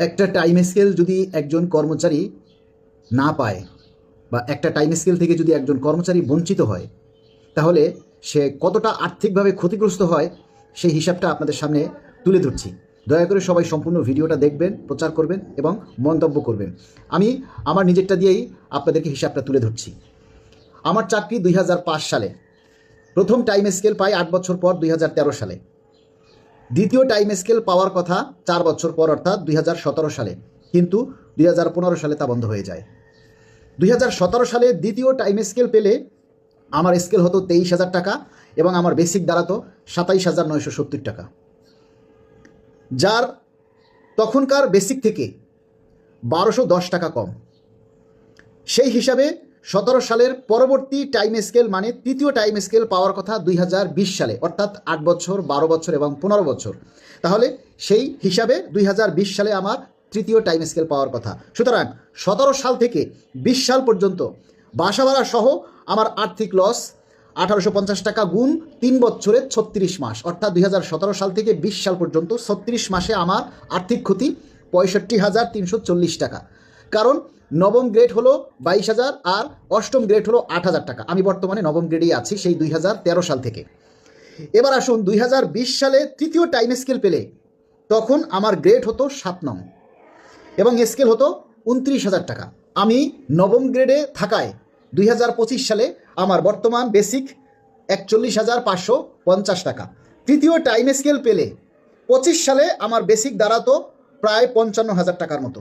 একটা time scale যদি একজন কর্মচারী না পায় বা একটা টাইম স্কেল থেকে যদি একজন কর্মচারী বঞ্চিত হয়, তাহলে সে কতটা আর্থিকভাবে ক্ষতিগ্রস্ত হয় সেই হিসাবটা আপনাদের সামনে তুলে ধরছি। দয়া করে সবাই সম্পূর্ণ ভিডিওটা দেখবেন, প্রচার করবেন এবং মন্তব্য করবেন। আমি আমার নিজেরটা দিয়েই আপনাদেরকে হিসাবটা তুলে ধরছি। আমার চাকরি দুই হাজার পাঁচ সালে। প্রথম টাইম স্কেল পাই আট বছর পর দুই হাজার তেরো সালে। দ্বিতীয় টাইম স্কেল পাওয়ার কথা চার বছর পর, অর্থাৎ দুই হাজার সতেরো সালে। কিন্তু দুই হাজার পনেরো সালে তা বন্ধ হয়ে যায়। দুই হাজার সতেরো সালে দ্বিতীয় টাইম স্কেল পেলে আমার স্কেল হতো তেইশ হাজার টাকা এবং আমার বেসিক দাঁড়াতো সাতাইশ হাজার নয়শো সত্তর টাকা। যার তখনকার বেসিক থেকে বারোশো দশ টাকা কম। সেই হিসাবে সতেরো সালের পরবর্তী টাইম স্কেল মানে তৃতীয় টাইম স্কেল পাওয়ার কথা দুই হাজার বিশ সালে, অর্থাৎ আট বছর, বারো বছর এবং পনেরো বছর। তাহলে সেই হিসাবে দুই হাজার বিশ সালে আমার তৃতীয় টাইম স্কেল পাওয়ার কথা। সুতরাং সতেরো সাল থেকে বিশ সাল পর্যন্ত বাসা ভাড়া সহ আমার আর্থিক লস আঠারোশো পঞ্চাশ টাকা গুণ তিন বছরে ছত্রিশ মাস, অর্থাৎ দুই হাজার সতেরো সাল থেকে বিশ সাল পর্যন্ত ছত্রিশ মাসে আমার আর্থিক ক্ষতি পঁয়ষট্টি হাজার তিনশো চল্লিশ টাকা। কারণ নবম গ্রেড হলো বাইশ হাজার আর অষ্টম গ্রেড হলো আট হাজার টাকা। আমি বর্তমানে নবম গ্রেডেই আছি, সেই দুই হাজার তেরো সাল থেকে। এবার আসুন দুই হাজার বিশ সালে তৃতীয় টাইম স্কেল পেলে, তখন আমার গ্রেড হতো সাত নং এবং স্কেল হতো উনত্রিশ হাজার টাকা। আমি নবম গ্রেডে থাকায় দুই হাজার পঁচিশ সালে আমার বর্তমান বেসিক একচল্লিশ হাজার পাঁচশো পঞ্চাশ টাকা। তৃতীয় টাইম স্কেল পেলে, পঁচিশ সালে আমার বেসিক দাঁড়াতো প্রায় পঞ্চান্ন হাজার টাকার মতো।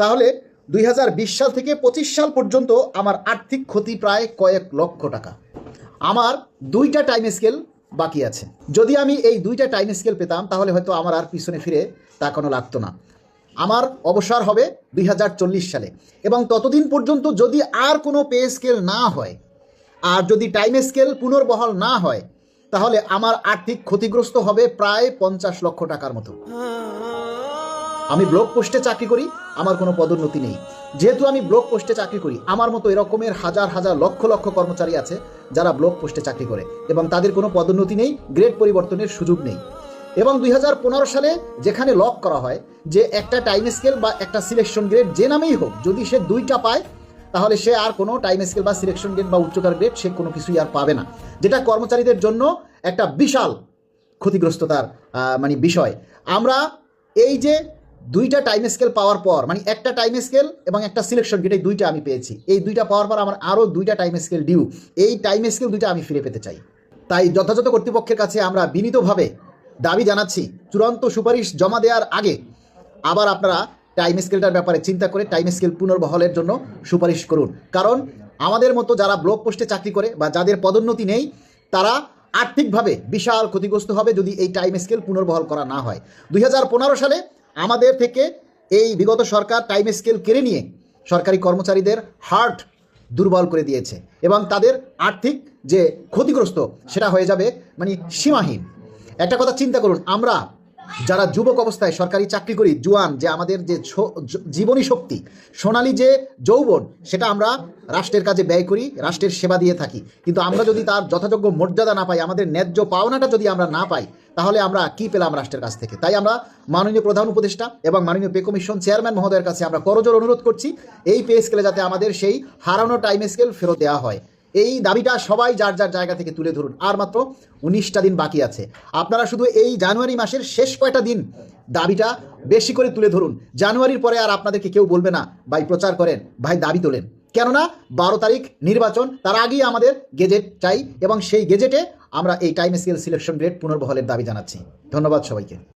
তাহলে দুই হাজার বিশ সাল থেকে পঁচিশ সাল পর্যন্ত আমার আর্থিক ক্ষতি প্রায় কয়েক লক্ষ টাকা। আমার দুইটা টাইম স্কেল বাকি আছে। যদি আমি এই দুইটা টাইম স্কেল পেতাম, তাহলে হয়তো আমার আর পিছনে ফিরে তাকানো লাগতো না। আমার অবসর হবে দুই হাজার চল্লিশ সালে এবং ততদিন পর্যন্ত যদি আর কোনো পে স্কেল না হয়, আর যদি টাইম স্কেল পুনর্বহাল না হয়, তাহলে আমার আর্থিক ক্ষতিগ্রস্ত হবে প্রায় পঞ্চাশ লক্ষ টাকার মতো। আমি ব্লক পোস্টে চাকরি করি, আমার কোনো পদোন্নতি নেই। যেহেতু আমি ব্লক পোস্টে চাকরি করি, আমার মতো এরকমের হাজার হাজার লক্ষ লক্ষ কর্মচারী আছে যারা ব্লক পোস্টে চাকরি করে এবং তাদের কোনো পদোন্নতি নেই গ্রেড পরিবর্তনের সুযোগ নেই। এবং দুই হাজার পনেরো সালে যেখানে লক করা হয় যে একটা টাইম স্কেল বা একটা সিলেকশন গ্রেড যে নামেই হোক, যদি সে দুইটা পায়, তাহলে সে আর কোনো টাইম স্কেল বা সিলেকশন গ্রেড বা উচ্চতার গ্রেড সে কোনো কিছুই আর পাবে না। যেটা কর্মচারীদের জন্য একটা বিশাল ক্ষতিগ্রস্ততার মানে বিষয়। আমরা এই যে দুইটা টাইম স্কেল পাওয়ার পর মানে একটা টাইম স্কেল এবং একটা সিলেকশন গ্রেড এই দুইটা আমি পেয়েছি। এই দুইটা পাওয়ার পর আমার আরও দুইটা টাইম স্কেল ডিউ এই টাইম স্কেল দুইটা আমি ফিরে পেতে চাই। তাই যথাযথ কর্তৃপক্ষের কাছে আমরা বিনীতভাবে দাবি জানাচ্ছি, চূড়ান্ত সুপারিশ জমা দেওয়ার আগে আবার আপনারা টাইম স্কেলটার ব্যাপারে চিন্তা করে টাইম স্কেল পুনর্বহলের জন্য সুপারিশ করুন। কারণ আমাদের মতো যারা ব্লক পোস্টে চাকরি করে বা যাদের পদোন্নতি নেই, তারা আর্থিকভাবে বিশাল ক্ষতিগ্রস্ত হবে যদি এই টাইম স্কেল পুনর্বহল করা না হয়। দুই হাজার পনেরো সালে আমাদের থেকে এই বিগত সরকার টাইম স্কেল কেড়ে নিয়ে সরকারি কর্মচারীদের হার্ট দুর্বল করে দিয়েছে এবং তাদের আর্থিক যে ক্ষতিগ্রস্ত সেটা হয়ে যাবে মানে সীমাহীন। একটা কথা চিন্তা করুন, আমরা যারা যুবক অবস্থায় সরকারি চাকরি করি, জুয়ান, যে আমাদের যে জীবনী শক্তি, সোনালী যে যৌবন, সেটা আমরা রাষ্ট্রের কাজে ব্যয় করি, রাষ্ট্রের সেবা দিয়ে থাকি। কিন্তু আমরা যদি তার যথাযোগ্য মর্যাদা না পাই, আমাদের ন্যায্য পাওনাটা যদি আমরা না পাই তাহলে আমরা কি পেলাম রাষ্ট্রের কাছ থেকে? তাই আমরা মাননীয় প্রধান উপদেষ্টা এবং মাননীয় পে কমিশন চেয়ারম্যান মহোদয়ের কাছে আমরা করজোর অনুরোধ করছি, এই পে স্কেলে যাতে আমাদের সেই হারানো টাইম স্কেল ফেরত দেওয়া হয়। এই দাবিটা সবাই যার যার জায়গা থেকে তুলে ধরুন। আর মাত্র উনিশটা দিন বাকি আছে। আপনারা শুধু এই জানুয়ারি মাসের শেষ কয়টা দিন দাবিটা বেশি করে তুলে ধরুন। জানুয়ারির পরে আর আপনাদেরকে কেউ বলবে না, ভাই, প্রচার করেন, ভাই, দাবি তোলেন। কেননা বারো তারিখ নির্বাচন, তার আগেই আমাদের গেজেট চাই এবং সেই গেজেটে আমরা এই টাইম স্কেল সিলেকশন গ্রেড পুনর্বহলের দাবি জানাচ্ছি। ধন্যবাদ সবাইকে।